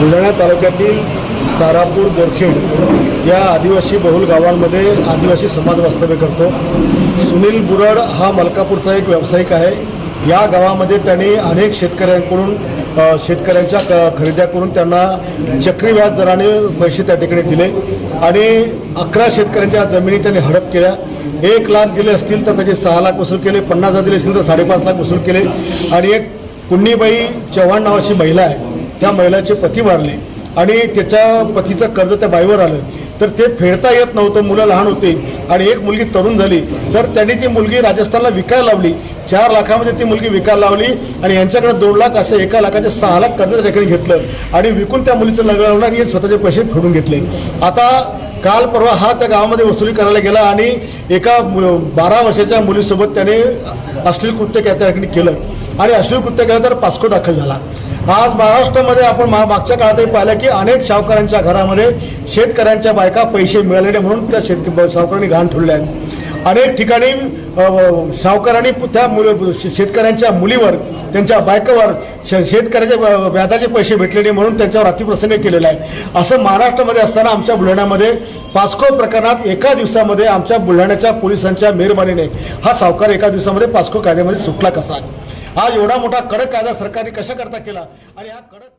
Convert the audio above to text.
बुलढाणा तालुक्यातील तारापूर बोरखेड या आदिवासी बहुल गावांमध्ये आदिवासी समाज वास्तव्य करतो. सुनील बुरड हा मलकापूरचा एक व्यावसायिक आहे. या गावामध्ये त्यांनी अनेक शेतकऱ्यांकडून शेतकऱ्यांच्या क- खरेद्या करून त्यांना चक्री व्याज दराने पैसे त्या ठिकाणी दिले आणि अकरा शेतकऱ्यांच्या जमिनी त्यांनी हडप केल्या. एक लाख दिले असतील तर त्याचे सहा लाख वसूल केले पन्नास हजार दिले असतील तर साडेपाच लाख वसूल केले. आणि एक कुंडीबाई चव्हाण नावाची महिला आहे. त्या महिलाचे पती वारले आणि त्याच्या पतीचं कर्ज त्या बाईवर आलं. तर ते फेडता येत नव्हतं. मुलं लहान होते आणि एक मुलगी तरुण झाली. तर त्यांनी ती मुलगी राजस्थानला विकायला लावली. चार लाखामध्ये ती मुलगी विकायला लावली आणि यांच्याकडे दोन लाख असं एका लाखाचे सहा लाख कर्ज त्याकडे घेतलं आणि विकून त्या मुलीचं लग्न लावलं आणि स्वतःचे पैसे फेडून घेतले. आता काल परवा हा त्या गावामध्ये वसुली करायला गेला आणि एका मु- बारा वर्षाच्या मुलीसोबत त्याने अश्लील कृत्य त्या ठिकाणी केलं. आणि अश्लील कृत्य केलं तर पास्को दाखल झाला. आज महाराष्ट्रामध्ये आपण मा- मागच्या काळातही पाहिलं की अनेक सावकारांच्या घरामध्ये शेतकऱ्यांच्या बायका पैसे मिळाले म्हणून त्या शेतक सावकारांनी घाण ठेवल्या आहेत. अनेक ठिकाणी सावकारांनी त्या मुली शेतकऱ्यांच्या मुलीवर त्यांच्या बायकावर शेतकऱ्याच्या व्याजाचे पैसे भेटलेले म्हणून त्यांच्यावर अतिप्रसंग केलेला आहे असं महाराष्ट्रामध्ये असताना आमच्या बुलढाण्यामध्ये पास्को प्रकरणात एका दिवसामध्ये आमच्या बुलढाण्याच्या पोलिसांच्या मेहरबानीने हा सावकार एका दिवसामध्ये पास्को कायद्यामध्ये सुटला कसा आज एवढा मोठा कडक कायदा सरकारने कशा करता केला? आणि हा कडक